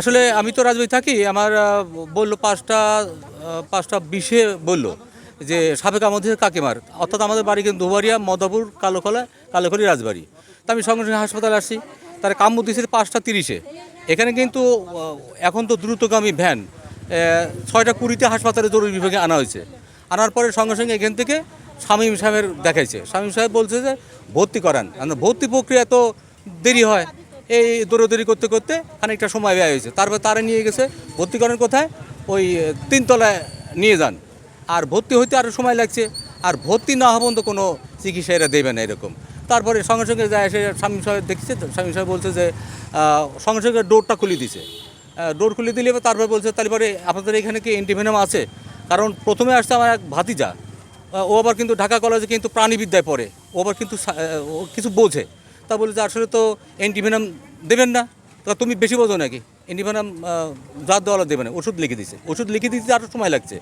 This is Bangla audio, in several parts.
আসলে আমি তো রাজবাড়ি থাকি আমার বলল পাঁচটা পাঁচটা বিশে বলল যে সাবেক আমাদের কাকিমার অর্থাৎ আমাদের বাড়ি কিন্তু দুবারিয়া মদাপুর কালোখলা কালোখলি রাজবাড়ি। তা আমি সঙ্গে সঙ্গে হাসপাতালে আসছি তার কাম্য দিয়েছে পাঁচটা তিরিশে। এখানে কিন্তু এখন তো দ্রুতগামী ভ্যান ছয়টা কুড়িতে হাসপাতালে জরুরি বিভাগে আনা হয়েছে। আনার পরে সঙ্গে সঙ্গে এখান থেকে শামীম সাহেবের দেখাইছে। শামীম সাহেব বলছে যে ভর্তি করান। আর ভর্তি প্রক্রিয়া তো দেরি হয় এই দৌড়দৌড়ি করতে করতে খানিকটা সময় ব্যয় হয়েছে। তারপর তারা নিয়ে গেছে, ভর্তি করেন কোথায়? ওই তিনতলায় নিয়ে যান। আর ভর্তি হইতে আরও সময় লাগছে। আর ভর্তি না হবেন তো কোনো চিকিৎসা এরা দেবে না এরকম। তারপরে সঙ্গে সঙ্গে যায় এসে স্বামী সাহেব দেখছে স্বামী সাহেব বলছে যে সঙ্গে সঙ্গে ডোরটা খুলে দিছে। ডোর খুলে দিলে তারপরে বলছে, তাহলে পরে আপনাদের এখানে কি অ্যান্টিভেনাম আছে? কারণ প্রথমে আসছে আমার এক ভাতিজা। ও আবার কিন্তু ঢাকা কলেজে কিন্তু প্রাণীবিদ্যায় পড়ে। ও আবার কিন্তু কিছু বোঝে। তা বলে যে আসলে তো অ্যান্টিভেনাম দেবেন না, তা তুমি বেশি বোঝো নাকি? অ্যান্টিভেনাম জাত দেওয়ালা দেবে না, ওষুধ লিখে দিছে। ওষুধ লিখে দিতে আরও সময় লাগছে।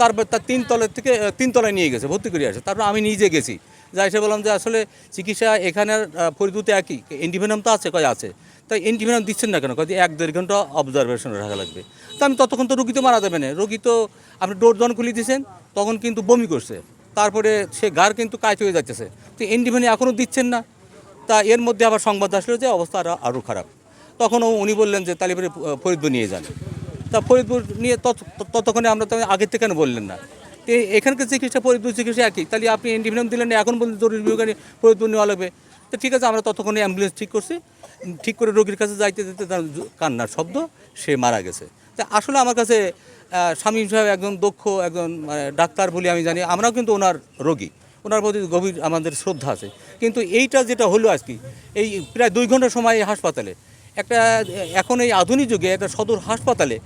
তারপর তার তিন তলের থেকে তিন তলায় নিয়ে গেছে, ভর্তি করে আসে। তারপর আমি নিজে গেছি। যা এসে বললাম যে, আসলে চিকিৎসা এখানে ফরিদুতে একই, অ্যান্টিভেনাম তো আছে, কয় আছে? তাই অ্যান্টিভেনাম দিচ্ছেন না কেন? কয় এক দেড় ঘণ্টা অবজারভেশনে রাখা লাগবে। তা আমি ততক্ষণ তো রুগী তো মারা যাবে না। রোগী তো, আপনি ডোর খুলে দিয়েছেন তখন কিন্তু বমি করছে। তারপরে সে গার কিন্তু কাজ হয়ে যাচ্ছে তো এনডিভেনি এখনও দিচ্ছেন না। তা এর মধ্যে আবার সংবাদ আসলো যে অবস্থা আরও আরও খারাপ। তখন উনি বললেন যে তাহলে ফরিদপুর নিয়ে যান। তা ফরিদপুর নিয়ে তত- তত- ততক্ষণে আমরা তো আগের থেকে কেন বললেন না? তো এখানকার চিকিৎসা ফরিদপুর চিকিৎসা একই। তাহলে আপনি এন্টিভিনাম দিলেন না, এখন বলতে জরুরি বিভাগে ফরিদপুর নেওয়া লাগবে। তো ঠিক আছে আমরা ততক্ষণে অ্যাম্বুলেন্স ঠিক করছি। ঠিক করে রোগীর কাছে যাইতে যেতে তার কান্নার শব্দ সে মারা গেছে। তা আসলে আমার কাছে স্বামী সাহেব একজন দক্ষ একজন মানে, ডাক্তার বলে আমি জানি। আমরাও কিন্তু ওনার রোগী। ওনার প্রতি গভীর আমাদের শ্রদ্ধা আছে। কিন্তু এইটা যেটা হলো আজকে এই প্রায় দুই ঘণ্টা সময় এই হাসপাতালে। একটা এখন এই আধুনিক যুগে একটা সদর হাসপাতালে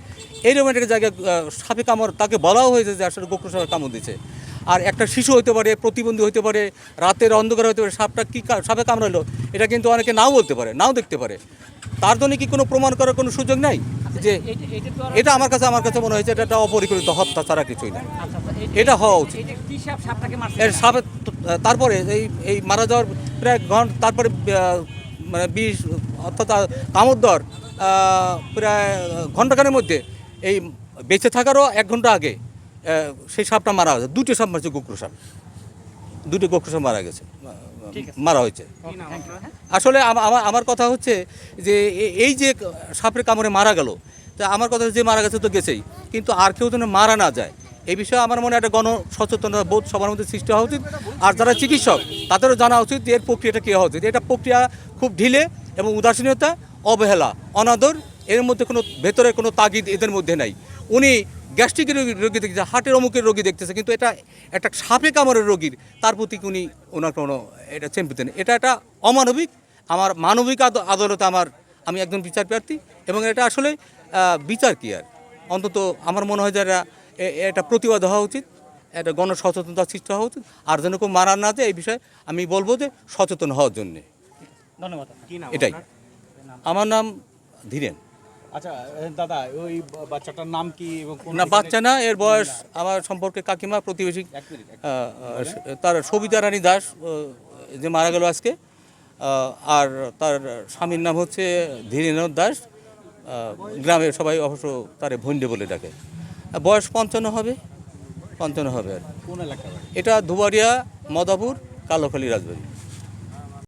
এইরকম একটা জায়গায় সাপে কামড় তাকে বলাও হয়েছে যে আসলে গোকুল সাপে কামড় দিচ্ছে আর একটা শিশু হতে পারে প্রতিবন্ধী হতে পারে রাতের অন্ধকার হতে পারে সাপটা কী কা- সাপে কামড়ালো এটা কিন্তু অনেকে নাও বলতে পারে নাও দেখতে পারে। তার জন্য কি কোনো প্রমাণ করার কোনো সুযোগ নাই? যে এটা আমার কাছে আমার কাছে মনে হয়েছে এটা একটা অপরিকল্পিত হত্যা ছাড়া কিছুই না। এটা হওয়া উচিত। এর সাপে তারপরে এই এই মারা যাওয়ার প্রায় ঘণ্টা তারপরে মানে বিষ অর্থাৎ কামড় প্রায় ঘন্টাখানের মধ্যে এই বেঁচে থাকারও এক ঘণ্টা আগে সেই সাপটা মারা হয়েছে। দুটো সাপ মারছে কুকুর সাপ। দুটো কুকুর সাপ মারা গেছে। মারা হয়েছে। আসলে আমার আমার কথা হচ্ছে যে এই যে সাপের কামড়ে মারা গেল তা আমার কথা যে মারা গেছে তো গেছেই। কিন্তু আর কেউ যেন মারা না যায়। এই বিষয়ে আমার মনে একটা গণ সচেতনতা বোধ সবার মধ্যে সৃষ্টি হওয়া উচিত। আর যারা চিকিৎসক, তাদেরও জানা উচিত যে এর প্রক্রিয়াটা কী হওয়া উচিত। এটা প্রক্রিয়া খুব ঢিলে এবং উদাসীনতা, অবহেলা, অনাদর, এর মধ্যে কোনো, ভেতরে কোনো তাগিদ এদের মধ্যে নাই। উনি গ্যাস্ট্রিকের রোগী রোগী দেখতেছে, হার্টের অমুকের রোগী দেখতেছে, কিন্তু এটা একটা সাপে কামড়ের রোগীর, তার প্রতি উনি, ওনার কোনো এটা চেম্পিতেন এটা একটা অমানবিক, আমার মানবিক আদ- আদালতে আমার, আমি একজন বিচার প্রার্থী এবং এটা আসলে বিচার কি আর? অন্তত আমার মনে হয় যে এটা এ- এটা প্রতিবাদ হওয়া উচিত একটা গণসচেতনতা সৃষ্টি হওয়া উচিত। আর যেন কেউ মারা না যায় এই বিষয়ে আমি বলব যে সচেতন হওয়ার জন্যে। ধন্যবাদ। এটাই। আমার নাম ধীরেন। আচ্ছা দাদা ওই বাচ্চাটার নাম কি না বাচ্চা না এর বয়স আমার সম্পর্কে কাকিমা প্রতিবেশী তার সবিতা রানী দাস যে মারা গেল আজকে। আর তার স্বামীর নাম হচ্ছে ধীরেন্দ্র দাস। গ্রামের সবাই অবশ্য তারে ভন্ডে বলে ডাকে। বয়স পঞ্চান্ন হবে? পঞ্চান্ন হবে আর এটা ধুবাড়িয়া মদাপুর কালোখালী রাজবাড়ি।